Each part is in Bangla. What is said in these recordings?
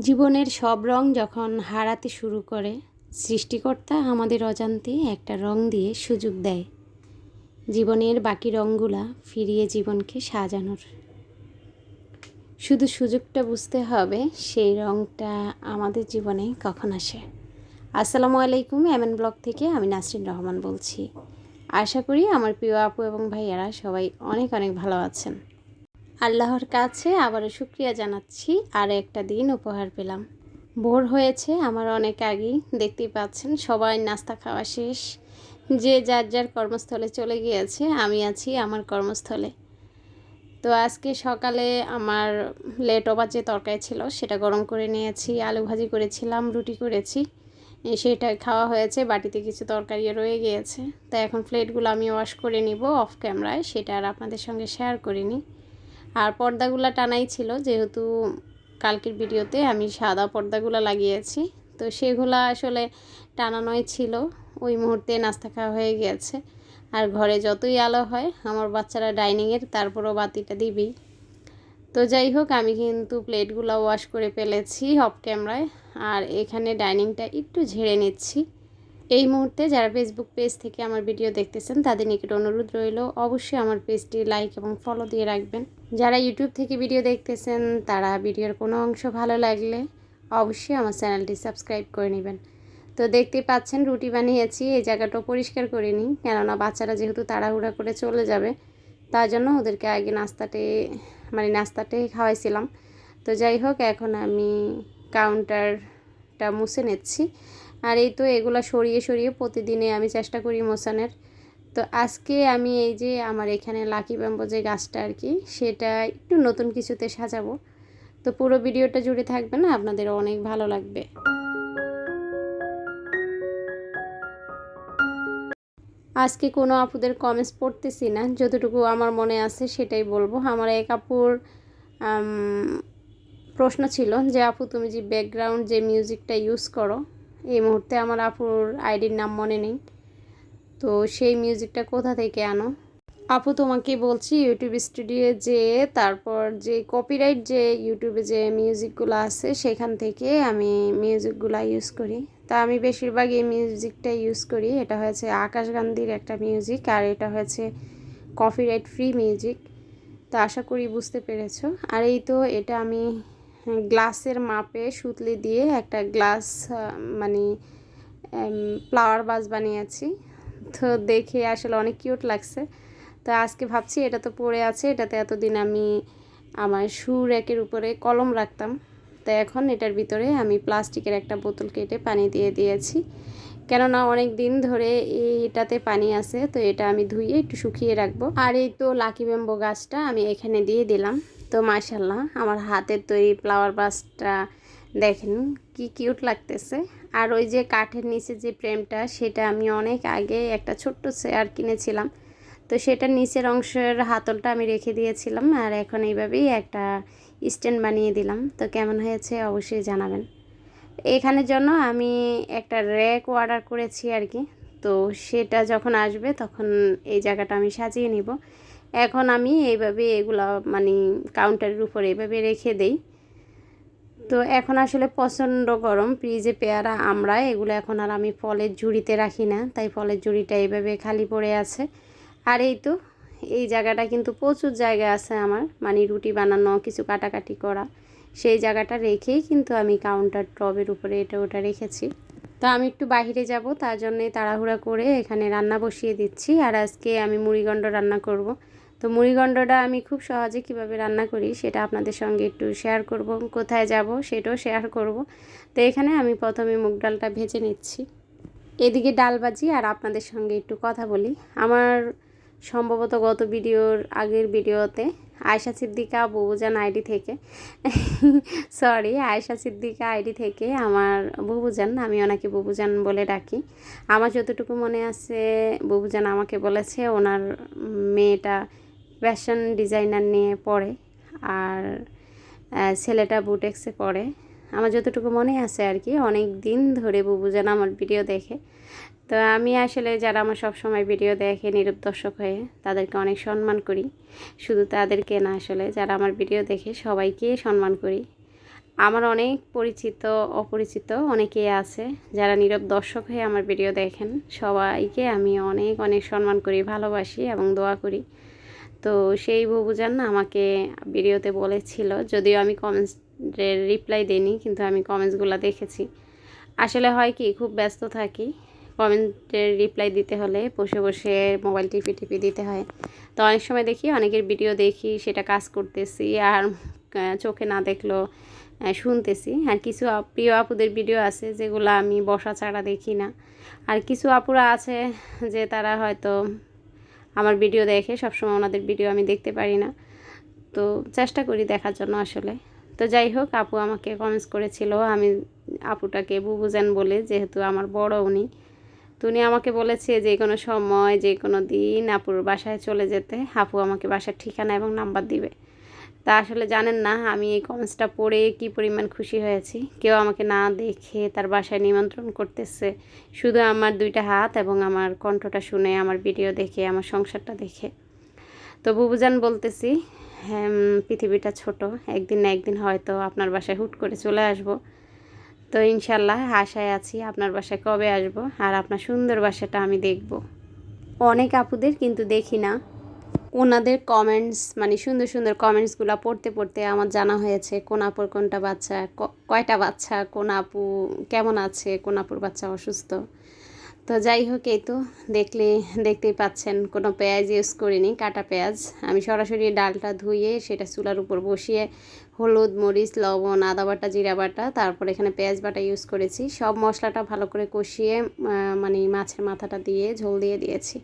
জীবনের সব রং যখন হারাতে শুরু করে, সৃষ্টিকর্তা আমাদের অজান্তে একটা রং দিয়ে সুযোগ দেয়। জীবনের বাকি রঙগুলা ফিরিয়ে জীবনকে সাজানোর। শুধু সুযোগটা বুঝতে হবে, সেই রংটা আমাদের জীবনে কখন আসে। আসসালামু আলাইকুম, এমএন ব্লগ থেকে আমি নাসরিন রহমান বলছি। আশা করি আমার প্রিয় আপু এবং ভাইয়ারা সবাই অনেক অনেক ভালো আছেন। আল্লাহর কাছে আবারও শুক্রিয়া জানাচ্ছি আর একটা দিন উপহার পেলাম। ভোর হয়েছে, আমার অনেক আগেই, দেখতেই পাচ্ছেন, সবাই নাস্তা খাওয়া শেষ। যে যার যার কর্মস্থলে চলে গিয়েছে, আমি আছি আমার কর্মস্থলে। তো আজকে সকালে আমার লেট ওভার যে তরকারি ছিল, সেটা গরম করে নিয়েছি, আলু ভাজি করেছিলাম, রুটি করেছি সেটা খাওয়া হয়েছে, বাটিতে কিছু তরকারি রয়ে গিয়েছে। তো এখন প্লেটগুলো আমি ওয়াশ করে নিব অফ ক্যামেরায়, সেটা আর আপনাদের সঙ্গে শেয়ার করিনি। আর পর্দাগুলা টানাই ছিল, যেহেতু কালকের ভিডিওতে আমি সাদা পর্দাগুলা লাগিয়েছি। তো সেগুলা আসলে টানানোই ছিল। ওই মুহূর্তে নাস্তা খাওয়া হয়ে গেছে। আর ঘরে যতই আলো হয়, আমার বাচ্চারা ডাইনিংয়ের তারপরও বাতিটা দিবি। তো যাই হোক, আমি কিন্তু প্লেটগুলো ওয়াশ করে ফেলেছি অফ ক্যামেরায়। আর এখানে ডাইনিংটা একটু ঝেড়ে নিচ্ছি। এই মুহূর্তে যারা ফেসবুক পেজ থেকে আমার ভিডিও দেখতেছেন, তাদের নিকট অনুরোধ রইল, অবশ্যই আমার পেজটি লাইক এবং ফলো দিয়ে রাখবেন। যারা ইউটিউব থেকে ভিডিও দেখতেছেন, তারা ভিডিওর কোনো অংশ ভালো লাগলে অবশ্যই আমার চ্যানেলটি সাবস্ক্রাইব করে নেবেন। তো দেখতে পাচ্ছেন, রুটি বানিয়েছি, এই জায়গাটাও পরিষ্কার করে নিই, কেননা বাচ্চারা যেহেতু তাড়াহুড়া করে চলে যাবে, তার জন্য ওদেরকে আগে নাস্তাতে মানে নাস্তাটাই খাওয়াইছিলাম। তো যাই হোক, এখন আমি কাউন্টারটা মুছে নিচ্ছি। আর এই তো এগুলো সরিয়ে সরিয়ে প্রতিদিনে আমি চেষ্টা করি মোছানের তো আজকে আমি এই যে আমার এখানে লাকি ব্যাম্বো যে গাছটা আর কি, সেটা একটু নতুন কিছুতে সাজাবো। তো পুরো ভিডিওটা জুড়ে থাকবে না, আপনাদের অনেক ভালো লাগবে। আজকে কোনো আপুদের কমেন্টস পড়তেছি না, যতটুকু আমার মনে আছে সেটাই বলব। আমার এক আপুর প্রশ্ন ছিল যে, আপু, তুমি যে ব্যাকগ্রাউন্ড যে মিউজিকটা ইউজ করো এই মুহূর্তে আমার আপুর আইডির নাম মনে নেই। তো সেই মিউজিকটা কোথা থেকে আনো? আপু, তোমাকে বলছি ইউটিউব স্টুডিও যে, তারপর যে কপিরাইট যে ইউটিউবে যে মিউজিকগুলো আছে, সেখান থেকে আমি মিউজিকগুলো ইউজ করি। তা আমি বেশিরভাগ এই মিউজিকটা ইউজ করি। এটা হয়েছে আকাশ গান্ধীর একটা মিউজিক আর এটা হয়েছে কপিরাইট ফ্রি মিউজিক তা আশা করি বুঝতে পেরেছ। আর এই তো, এটা আমি গ্লাসের মাপে সুতলি দিয়ে একটা গ্লাস মানে ফ্লাওয়ার বাস বানিয়েছি। তো দেখে আসলে অনেক কিউট লাগছে। তো আজকে ভাবছি এটা তো পড়ে আছে, এটাতে এতদিন আমি আমার শু র্যাকের উপরে কলম রাখতাম। তো এখন এটার ভিতরে আমি প্লাস্টিকের একটা বোতল কেটে পানি দিয়ে দিয়েছি। কেননা অনেক দিন ধরে এটাতে পানি আছে, তো এটা আমি ধুয়ে একটু শুকিয়ে রাখব। আর এই তো লাকি ব্যাম্বো গাছটা আমি এখানে দিয়ে দিলাম। তো মাশাল্লাহ আমার হাতের তৈরি ফ্লাওয়ার বাসটা দেখেন কি কিউট লাগতেছে। আর ওই যে কাঠের নিচে যে প্রেমটা সেটা আমি অনেক আগে একটা ছোট্ট চেয়ার কিনেছিলাম। তো সেটার নিচের অংশের হাতলটা আমি রেখে দিয়েছিলাম, আর এখন এইভাবেই একটা স্ট্যান্ড বানিয়ে দিলাম। তো কেমন হয়েছে অবশ্যই জানাবেন। এখানের জন্য আমি একটা র্যাক অর্ডার করেছি আর কি। তো সেটা যখন আসবে তখন এই জায়গাটা আমি সাজিয়ে নিব। এখন আমি এইভাবে এগুলো মানে কাউন্টারের উপর এইভাবে রেখে দেই। তো এখন আসলে প্রচণ্ড গরম। ফ্রিজে পেয়ারা, আমরা এগুলো এখন আর আমি ফলের ঝুড়িতে রাখি না। তাই ফলের ঝুড়িটা এইভাবে খালি পড়ে আছে। আর এই তো এই জায়গাটা কিন্তু প্রচুর জায়গা আছে আমার। মানে রুটি বানানো, কিছু কাটাকাটি করা, সেই জায়গাটা রেখেই কিন্তু আমি কাউন্টার টবের উপরে এটা ওটা রেখেছি। তো আমি একটু বাহিরে যাব, তার জন্যে তাড়াহুড়া করে এখানে রান্না বসিয়ে দিচ্ছি। আর আজকে আমি মুড়িগণ্ড রান্না করব। তো মুড়িগণ্ডটা আমি খুব সহজে কীভাবে রান্না করি সেটা আপনাদের সঙ্গে একটু শেয়ার করব, কোথায় যাব সেটাও শেয়ার করব। তো এখানে আমি প্রথমে মুগ ডালটা ভেজে নিচ্ছি। এদিকে ডাল বাজি আর আপনাদের সঙ্গে একটু কথা বলি। আমার সম্ভবত গত ভিডিওর আগের ভিডিওতে আয়সা সিদ্দিকা বুবুজান আইডি থেকে। সরি আয়সা সিদ্দিকা আইডি থেকে আমার বুবুজান, আমি ওনাকে বুবুজান বলে ডাকি। আমার যতটুকু মনে আছে, বুবুজান আমাকে বলেছে ওনার মেয়েটা ফ্যাশন ডিজাইনার নিয়ে পড়ে আর ছেলেটা বুটেক্সে পড়ে। আমার যতটুকু মনে আছে আর কি, অনেক দিন ধরে বুবুজান আমার ভিডিও দেখে। তো আমি আসলে যারা আমার সব সময় ভিডিও দেখে নিরূপ দর্শক হয়ে তাদেরকে অনেক সম্মান করি। শুধু তাদেরকে না, আসলে যারা আমার ভিডিও দেখে সবাইকে সম্মান করি। আমার অনেক পরিচিত, অপরিচিত অনেকেই আছে যারা নীরব দর্শক হয়ে আমার ভিডিও দেখেন। সবাইকে আমি অনেক অনেক সম্মান করি, ভালোবাসি এবং দোয়া করি। তো সেই বুবুজান না আমাকে ভিডিওতে বলেছিল, যদিও আমি কমেন্টসের রিপ্লাই দিইনি, কিন্তু আমি কমেন্টসগুলো দেখেছি। আসলে হয় কি, খুব ব্যস্ত থাকি কমেন্টের রিপ্লাই দিতে হলে বসে বসে মোবাইল টিপি টিপি দিতে হয়। তো অনেক সময় দেখি, অনেকের ভিডিও দেখি, সেটা কাজ করতেছি আর চোখে না দেখলেও শুনতেছি। আর কিছু প্রিয় আপুদের ভিডিও আছে যেগুলো আমি বসা ছাড়া দেখি না। আর কিছু আপুরা আছে যে তারা হয়তো আমার ভিডিও দেখে, সবসময় ওনাদের ভিডিও আমি দেখতে পারি না। তো চেষ্টা করি দেখার জন্য আসলে। তো যাই হোক, আপু আমাকে কমেন্টস করেছিল, আমি আপুটাকে বুবুজেন বলে, যেহেতু আমার বড় উনি। তো উনি আমাকে বলেছে যে কোনো সময়, যে কোনো দিন আপুর বাসায় চলে যেতে। আপু আমাকে বাসার ঠিকানা এবং নাম্বার দিবে। তা আসলে জানেন না, আমি এই কমেন্টসটা পড়ে কি পরিমাণ খুশি হয়েছি। কেউ আমাকে না দেখে তার বাসায় নিমন্ত্রণ করতেছে। শুধু আমার দুইটা হাত এবং আমার কণ্ঠটা শুনে, আমার ভিডিও দেখে, আমার সংসারটা দেখে। তো বুবুজান বলতেছি হ্যাঁ পৃথিবীটা ছোট। একদিন না একদিন হয়তো আপনার বাসায় হুট করে চলে আসব। তো ইনশাল্লাহ আশায় আছি আপনার বাসায় কবে আসব আর আপনার সুন্দর বাসাটা আমি দেখব। অনেক আপুদের কিন্তু দেখি না। ওনাদের কমেন্টস মানে সুন্দর সুন্দর কমেন্টসগুলো পড়তে পড়তে আমার জানা হয়েছে, কোন আপুর কোনটা বাচ্চা কয়টা বাচ্চা, কোন আপু কেমন আছে, কোন আপুর বাচ্চা অসুস্থ। তো যাই হোক, এই তো দেখলে, দেখতেই পাচ্ছেন, কোনো পেঁয়াজ ইউজ করিনি, কাটা পেঁয়াজ। আমি সরাসরি ডালটা ধুয়ে সেটা চুলার উপর বসিয়ে হলুদ, মরিচ, লবণ, আদা বাটা, জিরা বাটা, তারপর এখানে পেঁয়াজ বাটা ইউজ করেছি। সব মশলাটা ভালো করে কষিয়ে মানে মাছের মাথাটা দিয়ে ঝোল দিয়ে দিয়েছি।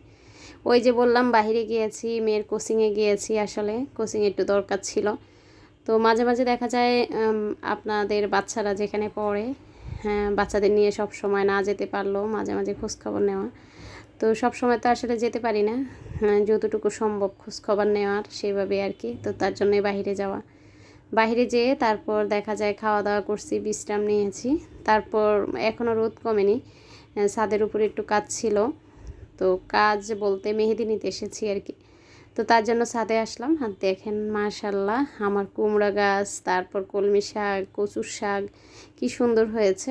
ওই যে বললাম, বাহিরে গিয়েছি, মেয়ের কোচিংয়ে গিয়েছি আসলে কোচিংয়ে একটু দরকার ছিল। তো মাঝে মাঝে দেখা যায় আপনাদের বাচ্চারা যেখানে পড়ে বাচ্চাদের নিয়ে সব সময় না যেতে পারলেও মাঝে মাঝে খোঁজখবর নেওয়া। তো সব সময় তো আসলে যেতে পারি না। হ্যাঁ যতটুকু সম্ভব খোঁজখবর নেওয়ার সেইভাবে আর কি। তো তার জন্যই বাহিরে যাওয়া। বাহিরে যেয়ে তারপর দেখা যায় খাওয়া দাওয়া করছি, বিশ্রাম নিয়েছি। তারপর এখনও রোদ কমেনি। ছাদের উপরে একটু কাজ ছিল। তো কাজ বলতে মেহেদি নিতে এসেছি আর কি। তো তার জন্য ছাদে আসলাম আর দেখেন মাশাল্লাহ আমার কুমড়া গাছ, তারপর কলমি শাক, কচুর শাক, কি সুন্দর হয়েছে।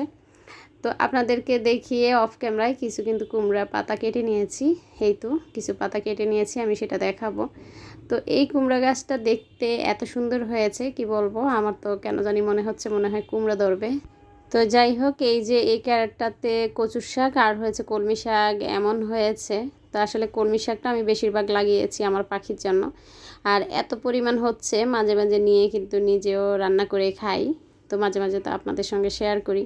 তো আপনাদেরকে দেখিয়ে অফ ক্যামেরায় কিছু কিন্তু কুমড়া পাতা কেটে নিয়েছি, এই তো কিছু পাতা কেটে নিয়েছি, আমি সেটা দেখাবো। তো এই কুমড়া গাছটা দেখতে এত সুন্দর হয়েছে, কি বলব? আমার তো কেন জানি মনে হচ্ছে মনে হয় কুমড়া ধরবে। তো যাই হোক, এই যে এই ক্যারেটটাতে কচুর শাক আর হয়েছে কলমি শাক এমন হয়েছে। তো আসলে কলমি শাকটা আমি বেশিরভাগ লাগিয়েছি আমার পাখির জন্য। আর এত পরিমাণ হচ্ছে, মাঝে মাঝে নিয়ে কিন্তু নিজেও রান্না করে খাই। তো মাঝে মাঝে তো আপনাদের সঙ্গে শেয়ার করি।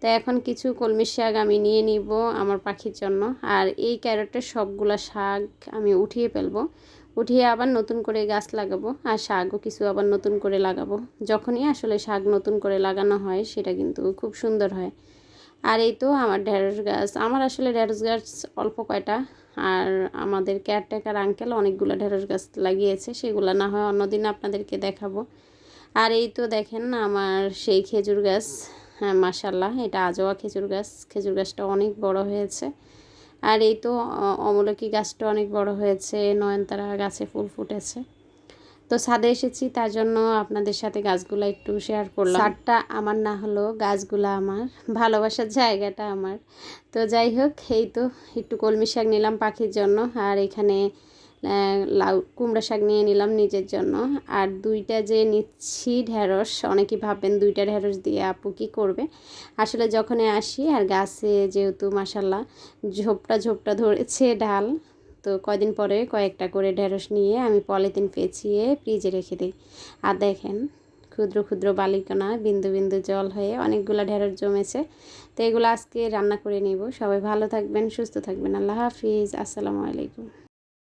তো এখন কিছু কলমি শাক আমি নিয়ে নিব আমার পাখির জন্য। আর এই ক্যারেটের সবগুলা শাক আমি উঠিয়ে ফেলব। উঠিয়ে আবার নতুন করে গাছ লাগাবো, আর শাকও কিছু আবার নতুন করে লাগাবো। যখনই আসলে শাক নতুন করে লাগানো হয়, সেটা কিন্তু খুব সুন্দর হয়। আর এই তো আমার ঢেঁড়স গাছ। আমার আসলে ঢেঁড়স গাছ অল্প কয়টা, আর আমাদের কেয়ারটেকার আঙ্কেল অনেকগুলো ঢেঁড়স গাছ লাগিয়েছে, সেগুলো না হয় অন্যদিন আপনাদেরকে দেখাবো। আর এই তো দেখেন আমার সেই খেজুর গাছ হ্যাঁ মাসাল্লাহ এটা আজোয়া খেজুর গাছ। খেজুর গাছটা অনেক বড় হয়েছে। আর এই তো অমলকি গাছটা অনেক বড় হয়েছে, নয়নতারা গাছে ফুল ফুটেছে। তো ছাদে এসেছি, তার জন্য আপনাদের সাথে গাছগুলো একটু শেয়ার করলাম। ছাদটা আমার না হলো গাছগুলো আমার, ভালোবাসার জায়গাটা আমার। তো যাই হোক, এই তো, একটু কলমি শাক নিলাম পাখির জন্য, আর এখানে লাউ, কুমড়া শাক নিয়ে নিলাম নিজের জন্য। আর দুইটা যে নিচ্ছি ঢেঁড়স অনেকেই ভাববেন দুইটা ঢেঁড়স দিয়ে আপু কী করবে। আসলে যখনই আসি, আর গাছে যেহেতু মাসাল্লাহ ঝোপটা ঝোপটা ধরেছে ডাল, তো কয়দিন পরে কয়েকটা করে ঢেঁড়স নিয়ে আমি পলিথিন পেঁচিয়ে ফ্রিজে রেখে দিই। আর দেখেন, ক্ষুদ্র ক্ষুদ্র বালিকণা, বিন্দু বিন্দু জল হয়ে অনেকগুলো ঢেঁড়স জমেছে। তো এগুলো আজকে রান্না করে নিব। সবাই ভালো থাকবেন, সুস্থ থাকবেন। আল্লাহ হাফিজ। আসসালামু আলাইকুম।